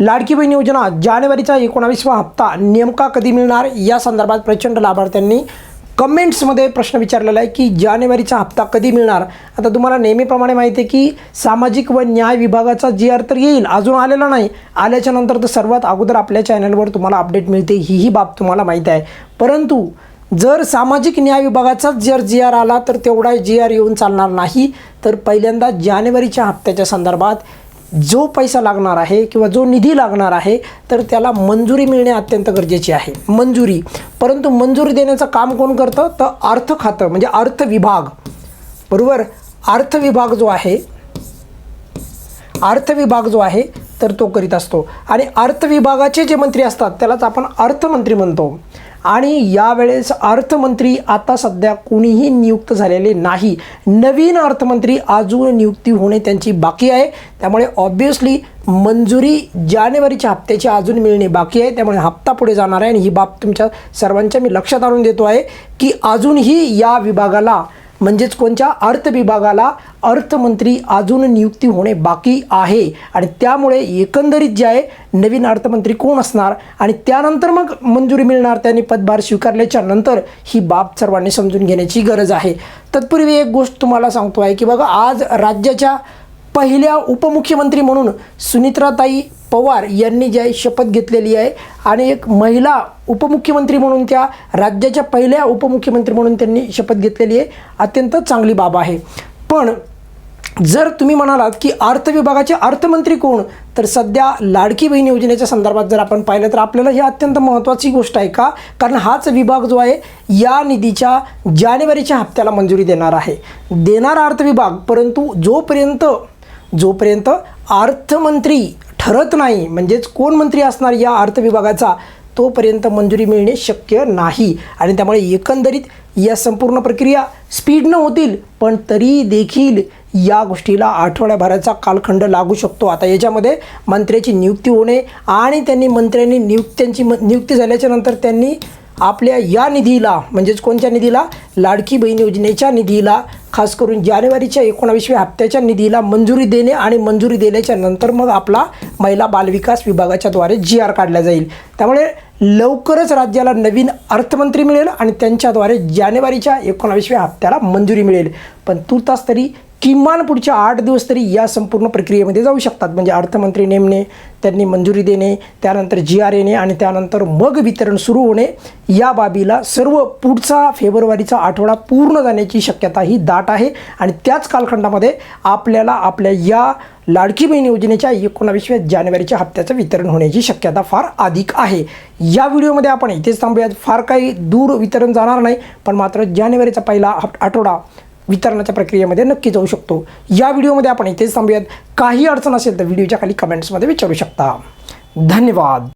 लाडकी बहीण योजना जानेवारीचा एकोणावीसवा हप्ता नेमका कधी मिळणार? या संदर्भात प्रचंड लाभार्थ्यांनी कमेंट्समध्ये प्रश्न विचारलेला आहे की जानेवारीचा हप्ता कधी मिळणार? आता तुम्हाला नेहमीप्रमाणे माहिती आहे की सामाजिक व न्याय विभागाचा जी आर तर येईल अजून आलेला नाही. आल्याच्यानंतर तर सर्वात अगोदर आपल्या चॅनलवर तुम्हाला अपडेट मिळते. हीही बाब तुम्हाला माहीत आहे. परंतु जर सामाजिक न्याय विभागाचाच जर जी आर आला तर तेवढा जी आर येऊन चालणार नाही. तर पहिल्यांदा जानेवारीच्या हप्त्याच्या संदर्भात जो पैसा लागणार आहे किंवा जो निधी लागणार आहे तर त्याला मंजुरी मिळणे अत्यंत गरजेची आहे. मंजुरी. परंतु मंजुरी देण्याचं काम कोण करतं? तर अर्थ खातं म्हणजे अर्थ विभाग. बरोबर? अर्थ विभाग जो आहे अर्थ विभाग जो आहे तर तो करीत असतो. आणि अर्थ विभागाचे जे मंत्री असतात त्यालाच आपण अर्थमंत्री म्हणतो. आणि यावेळेस अर्थमंत्री आता सध्या कुणीही नियुक्त झालेले नाही. नवीन अर्थमंत्री अजून नियुक्ती होणे त्यांची बाकी आहे. त्यामुळे ऑब्वियसली मंजुरी जानेवारीच्या हप्त्याची अजून मिळणे बाकी आहे. त्यामुळे हप्ता पुढे जाणार आहे आणि ही बाब तुमच्या सर्वांच्या मी लक्षात आणून देतो आहे की अजूनही या विभागाला म्हणजेच कोणत्या अर्थ विभागाला अर्थमंत्री अजून नियुक्ती होणे बाकी आहे? आणि त्यामुळे एकंदरीत जे आहे नवीन अर्थमंत्री कोण असणार? आणि त्यानंतर मग मंजुरी मिळणार त्यांनी पदभार स्वीकारल्याच्या नंतर ही बाब सर्वांनी समजून घेण्याची गरज आहे. तत्पूर्वी एक गोष्ट तुम्हाला सांगतो आहे की बघा आज राज्याच्या पहिल्या उपमुख्यमंत्री म्हणून सुनित्राताई पवार यांनी जी आहे शपथ घेतलेली आहे. आणि एक महिला उपमुख्यमंत्री म्हणून त्या राज्याच्या पहिल्या उपमुख्यमंत्री म्हणून त्यांनी शपथ घेतलेली आहे. अत्यंत चांगली बाब आहे. पण जर तुम्ही म्हणालात की अर्थ विभागाचे अर्थमंत्री कोण तर सध्या लाडकी बहीण योजनेच्या संदर्भात जर आपण पाहिलं तर आपल्याला ही अत्यंत महत्त्वाची गोष्ट आहे का? कारण हाच विभाग जो आहे या निधीच्या जानेवारीच्या हप्त्याला मंजुरी देणार आहे. देणारा अर्थ विभाग परंतु जोपर्यंत जोपर्यंत अर्थमंत्री ठरत नाही. म्हणजेच कोण मंत्री असणार या अर्थ विभागाचा तोपर्यंत मंजुरी मिळणे शक्य नाही. आणि त्यामुळे एकंदरीत या संपूर्ण प्रक्रिया स्पीडनं होतील पण तरी देखील या गोष्टीला आठवड्याभराचा कालखंड लागू शकतो. आता याच्यामध्ये मंत्र्याची नियुक्ती होणे आणि त्यांनी मंत्र्यांनी नियुक्त्यांची म नियुक्ती झाल्याच्यानंतर त्यांनी आपल्या या निधीला म्हणजेच कोणत्या निधीला? लाडकी बहीण योजनेच्या निधीला खास करून जानेवारीच्या एकोणावीसव्या हप्त्याच्या निधीला मंजुरी देणे आणि मंजुरी देण्याच्या नंतर मग आपला महिला बालविकास विभागाच्याद्वारे जी आर काढला जाईल. त्यामुळे लवकरच राज्याला नवीन अर्थमंत्री मिळेल आणि त्यांच्याद्वारे जानेवारीच्या एकोणावीसव्या हप्त्याला मंजुरी मिळेल. पण तुर्तास तरी किमान पुढच्या आठ दिवस तरी या संपूर्ण प्रक्रियेमध्ये जाऊ शकतात. म्हणजे अर्थमंत्री नेमणे त्यांनी मंजुरी देणे त्यानंतर जी आर येणे आणि त्यानंतर मग वितरण सुरू होणे या बाबीला सर्व पुढचा फेब्रुवारीचा आठवडा पूर्ण जाण्याची शक्यता ही दाट आहे. आणि त्याच कालखंडामध्ये आपल्याला आपल्या या लाडकी बहीण योजनेच्या एकोणावीसव्या जानेवारीच्या हप्त्याचं वितरण होण्याची शक्यता फार अधिक आहे. या व्हिडिओमध्ये आपण इथेच थांबूयात. फार काही दूर वितरण जाणार नाही पण मात्र जानेवारीचा पहिला हप आठवडा वितरणाच्या प्रक्रियेमध्ये नक्की जाऊ शकतो. या व्हिडिओमध्ये आपण इथेच थांबूयात. काही अडचण असेल तर व्हिडिओच्या खाली कमेंट्समध्ये विचारू शकता. धन्यवाद.